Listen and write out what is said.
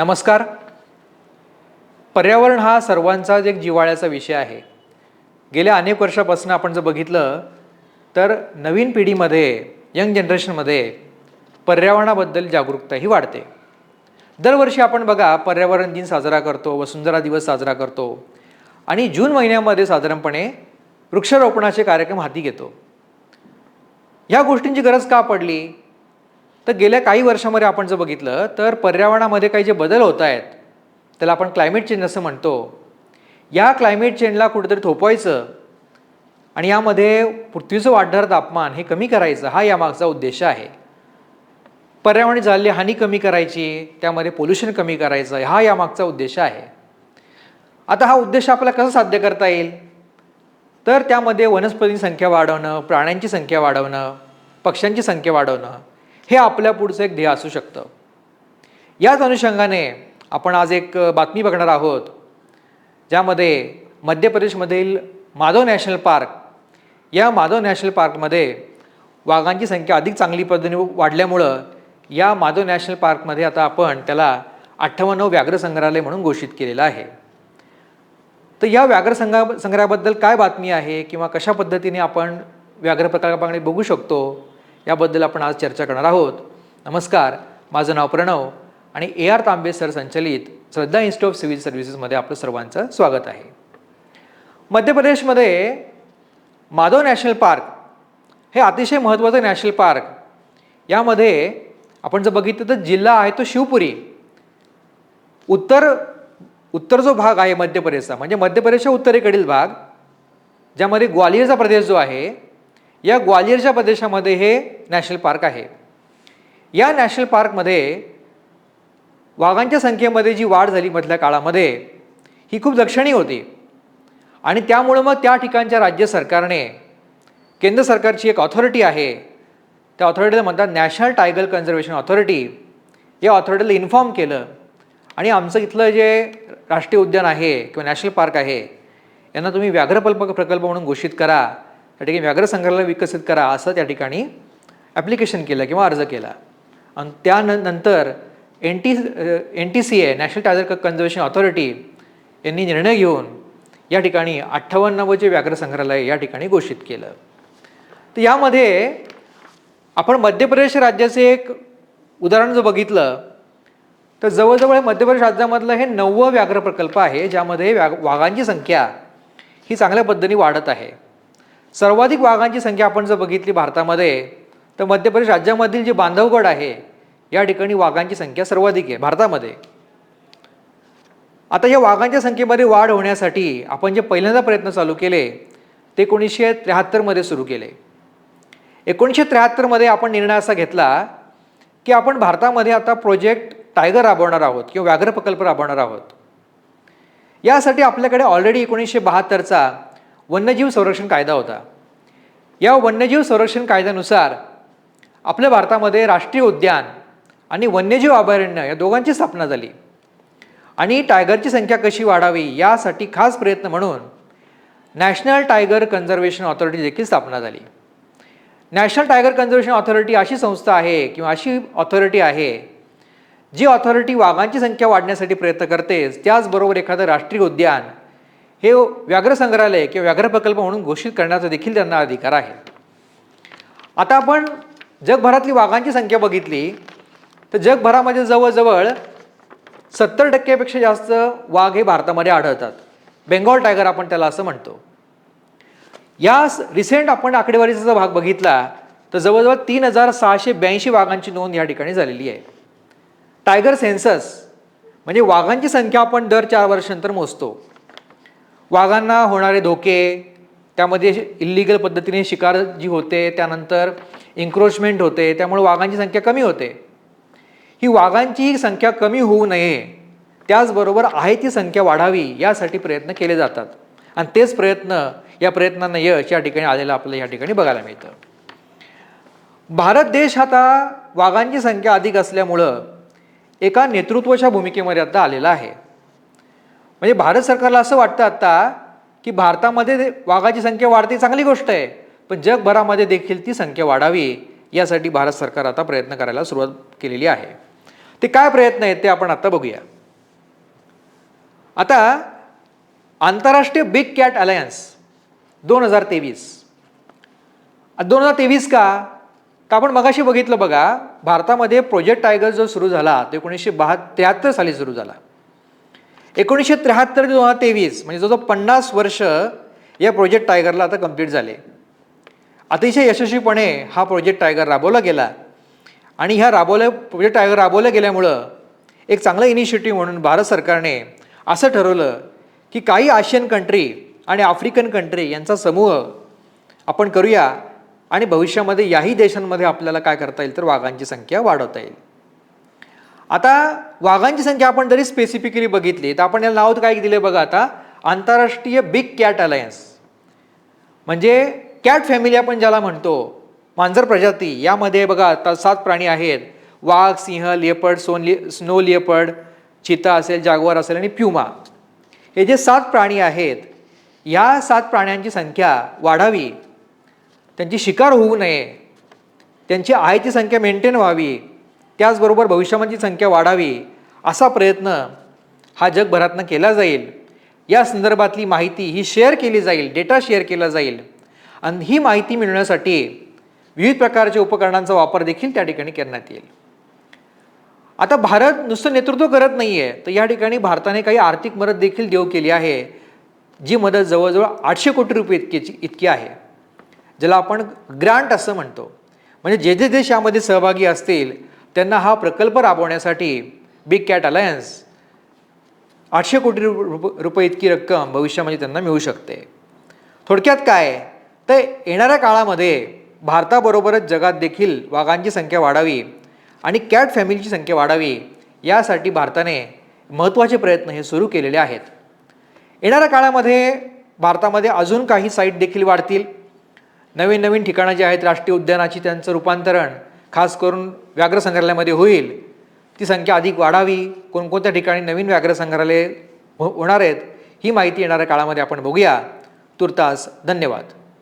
नमस्कार. पर्यावरण हा सर्वांचाच एक जिव्हाळ्याचा विषय आहे. गेल्या अनेक वर्षापासून आपण जर बघितलं तर नवीन पिढीमध्ये यंग जनरेशनमध्ये पर्यावरणाबद्दल जागरूकता ही वाढते. दरवर्षी आपण बघा पर्यावरण दिन साजरा करतो वसुंधरा दिवस साजरा करतो आणि जून महिन्यामध्ये साधारणपणे वृक्षारोपणाचे कार्यक्रम हाती घेतो. ह्या गोष्टींची गरज का पडली? तर गेल्या काही वर्षामध्ये आपण जर बघितलं तर पर्यावरणामध्ये काही जे बदल होत आहेत त्याला आपण क्लायमेट चेंज असं म्हणतो. या क्लायमेट चेंजला कुठेतरी थोपवायचं आणि यामध्ये पृथ्वीचं वाढणारं तापमान हे कमी करायचं हा यामागचा उद्देश आहे. पर्यावरण झालेली हानी कमी करायची त्यामध्ये पोल्युशन कमी करायचं हा यामागचा उद्देश आहे. आता हा उद्देश आपल्याला कसा साध्य करता येईल? तर त्यामध्ये वनस्पतींची संख्या वाढवणं प्राण्यांची संख्या वाढवणं पक्ष्यांची संख्या वाढवणं हे आपल्या पुढचं एक ध्येय असू शकतं. याच अनुषंगाने आपण आज एक बातमी बघणार आहोत ज्यामध्ये मध्य प्रदेशमधील माधव नॅशनल पार्क या माधव नॅशनल पार्कमध्ये वाघांची संख्या अधिक चांगली पद्धतीने वाढल्यामुळं या माधव नॅशनल पार्कमध्ये आता आपण त्याला अठ्ठावन्न व्याघ्र संग्रहालय म्हणून घोषित केलेलं आहे. तर या व्याघ्र संग्रहा संग्रहाबद्दल काय बातमी आहे किंवा कशा पद्धतीने आपण व्याघ्र प्रकल्पाकडे बघू शकतो? याबद्दल आपण आज चर्चा करणार आहोत. नमस्कार माझं नाव प्रणव आणि ए आर तांबे सर संचलित श्रद्धा इन्स्टिट्यूट ऑफ सिव्हिल सर्व्हिसेसमध्ये आपलं सर्वांचं स्वागत आहे. मध्य प्रदेशमध्ये माधव नॅशनल पार्क हे अतिशय महत्त्वाचं नॅशनल पार्क. यामध्ये आपण जर बघितलं तर जिल्हा आहे तो शिवपुरी. उत्तर उत्तर जो भाग आहे मध्य प्रदेशचा म्हणजे मध्य प्रदेशच्या उत्तरेकडील भाग ज्यामध्ये ग्वालियरचा प्रदेश जो आहे या ग्वालियरच्या प्रदेशामध्ये हे नॅशनल पार्क आहे. या नॅशनल पार्कमध्ये वाघांच्या संख्येमध्ये जी वाढ झाली मधल्या काळामध्ये ही खूप लक्षणीय होती. आणि त्यामुळं मग त्या ठिकाणच्या राज्य सरकारने केंद्र सरकारची एक ऑथॉरिटी आहे. त्या ऑथॉरिटीला म्हणतात नॅशनल टायगर कन्झर्वेशन ऑथॉरिटी या ऑथॉरिटीला इन्फॉर्म केलं. आणि आमचं इथलं जे राष्ट्रीय उद्यान आहे किंवा नॅशनल पार्क आहे यांना तुम्ही व्याघ्रपल्प प्रकल्प म्हणून घोषित करा. त्या ठिकाणी व्याघ्र संग्रहालय विकसित करा असं त्या ठिकाणी ॲप्लिकेशन केलं किंवा अर्ज केला. आणि त्यानंतर N T N T C A national tiger conservation authority यांनी निर्णय घेऊन या ठिकाणी अठ्ठावन्नवं जे व्याघ्र संग्रहालय या ठिकाणी घोषित केलं. तर यामध्ये आपण मध्य प्रदेश राज्याचे एक उदाहरण जर बघितलं तर जवळजवळ मध्य प्रदेश राज्यामधलं हे नववं व्याघ्र प्रकल्प आहे ज्यामध्ये व्या वाघांची संख्या ही चांगल्या पद्धतीने वाढत आहे. सर्वाधिक वाघांची संख्या आपण जर बघितली भारतामध्ये तर मध्य प्रदेश राज्यामधील जे बांधवगड आहे या ठिकाणी वाघांची संख्या सर्वाधिक आहे भारतामध्ये. आता या वाघांच्या संख्येमध्ये वाढ होण्यासाठी आपण जे पहिल्यांदा प्रयत्न चालू केले ते एकोणीसशे त्र्याहत्तरमध्ये सुरू केले. एकोणीसशे त्र्याहत्तरमध्ये आपण निर्णय असा घेतला की आपण भारतामध्ये आता प्रोजेक्ट टायगर राबवणार आहोत किंवा व्याघ्र प्रकल्प राबवणार आहोत. यासाठी आपल्याकडे ऑलरेडी एकोणीसशे बहात्तरचा वन्यजीव संरक्षण कायदा होता. या वन्यजीव संरक्षण कायद्यानुसार आपल्या भारतामध्ये राष्ट्रीय उद्यान आणि वन्यजीव अभयारण्य या दोघांची स्थापना झाली. आणि टायगरची संख्या कशी वाढावी यासाठी खास प्रयत्न म्हणून नॅशनल टायगर कन्झर्वेशन ऑथॉरिटी देखील स्थापना झाली. नॅशनल टायगर कन्झर्वेशन ऑथॉरिटी अशी संस्था आहे किंवा अशी ऑथॉरिटी आहे जी ऑथॉरिटी वाघांची संख्या वाढण्यासाठी प्रयत्न करतेच त्याचबरोबर एखादं राष्ट्रीय उद्यान हे व्याघ्र संग्रहालय किंवा व्याघ्र प्रकल्प म्हणून घोषित करण्याचा देखील त्यांना अधिकार आहे. आता आपण जगभरातली वाघांची संख्या बघितली तर जगभरामध्ये जवळजवळ सत्तर टक्क्यापेक्षा जास्त वाघ हे भारतामध्ये आढळतात. बेंगॉल टायगर आपण त्याला असं म्हणतो. या रिसेंट आपण आकडेवारीचा जर भाग बघितला तर जवळजवळ तीन हजार सहाशे ब्याऐंशी वाघांची नोंद या ठिकाणी झालेली आहे. टायगर सेन्सस म्हणजे वाघांची संख्या आपण दर चार वर्षांतर मोजतो. वाघांना होणारे धोके त्यामध्ये इल्लिगल पद्धतीने शिकार जी होते त्यानंतर एन्क्रोचमेंट होते त्यामुळे वाघांची संख्या कमी होते. ही वाघांची संख्या कमी होऊ नये त्याचबरोबर आहे ती संख्या वाढावी यासाठी प्रयत्न केले जातात. आणि तेच प्रयत्न या प्रयत्नांना यश या ठिकाणी आलेलं आपल्याला या ठिकाणी बघायला मिळतं. भारत देश आता वाघांची संख्या अधिक असल्यामुळं एका नेतृत्वाच्या भूमिकेमध्ये आता आलेला आहे. म्हणजे भारत सरकारला असं वाटतं आता की भारतामध्ये वाघाची संख्या वाढते चांगली गोष्ट आहे. पण जगभरामध्ये देखील ती संख्या वाढावी यासाठी भारत सरकार आता प्रयत्न करायला सुरुवात केलेली आहे. ते काय प्रयत्न आहेत ते आपण आता बघूया. आता आंतरराष्ट्रीय बिग कॅट अलायन्स दोन हजार तेवीस. दोन हजार तेवीस का? तर आपण मगाशी बघितलं बघा भारतामध्ये प्रोजेक्ट टायगर जो सुरू झाला तो एकोणीसशे बहा त्र्याहत्तर साली सुरू झाला. एकोणीसशे त्र्याहत्तर ते दोन हजार तेवीस म्हणजे जवळजवळ पन्नास वर्ष या प्रोजेक्ट टायगरला आता कंप्लीट झाले. अतिशय यशस्वीपणे हा प्रोजेक्ट टायगर राबवला गेला. आणि ह्या राबवल्या प्रोजेक्ट टायगर राबवल्या गेल्यामुळं एक चांगलं इनिशिएटिव्ह म्हणून भारत सरकारने असं ठरवलं की काही आशियन कंट्री आणि आफ्रिकन कंट्री यांचा समूह आपण करूया आणि भविष्यामध्ये याही देशांमध्ये आपल्याला काय करता येईल तर वाघांची संख्या वाढवता येईल. आता वाघांची संख्या आपण जरी स्पेसिफिकली बघितली तर आपण याला नाव काय दिले बघा आता? आंतरराष्ट्रीय बिग कॅट अलायन्स. म्हणजे कॅट फॅमिली आपण ज्याला म्हणतो मांजर प्रजाती यामध्ये बघा आता सात प्राणी आहेत. वाघ सिंह लिएपर्ड सोन लि स्नो लिएपर्ड चिता असेल जागवार असेल आणि प्युमा. हे जे सात प्राणी आहेत या सात प्राण्यांची संख्या वाढावी. त्यांची शिकार होऊ नये. त्यांची आयची संख्या मेंटेन व्हावी. त्याचबरोबर भविष्यामध्ये संख्या वाढावी असा प्रयत्न हा जगभरातनं केला जाईल. या संदर्भातली माहिती ही शेअर केली जाईल डेटा शेअर केला जाईल. आणि ही माहिती मिळवण्यासाठी विविध प्रकारच्या उपकरणांचा वापर देखील त्या ठिकाणी करण्यात येईल. आता भारत नुसतं नेतृत्व करत नाही आहे तर या ठिकाणी भारताने काही आर्थिक मदत देखील देऊ केली आहे जी मदत जवळजवळ आठशे कोटी रुपये इतकीची इतकी आहे. ज्याला आपण ग्रांट असं म्हणतो. म्हणजे जे जे देश यामध्ये सहभागी असतील त्यांना हा प्रकल्प राबवण्यासाठी बिग कॅट अलायन्स आठशे कोटी रुप रुपये इतकी रक्कम भविष्यामध्ये त्यांना मिळू शकते. थोडक्यात काय? तर येणाऱ्या काळामध्ये भारताबरोबरच जगात देखील वाघांची संख्या वाढावी आणि कॅट फॅमिलीची संख्या वाढावी यासाठी भारताने महत्त्वाचे प्रयत्न हे सुरू केलेले आहेत. येणाऱ्या काळामध्ये भारतामध्ये अजून काही साईट देखील वाढतील. नवीन नवीन ठिकाणं जी आहेत राष्ट्रीय उद्यानाची त्यांचं रूपांतरण खास करून व्याघ्र संग्रहालयामध्ये होईल ती संख्या अधिक वाढावी कोणकोणत्या ठिकाणी नवीन व्याघ्र संग्रहालय हो होणार आहेत ही माहिती येणाऱ्या काळामध्ये आपण बघूया. तुर्तास धन्यवाद.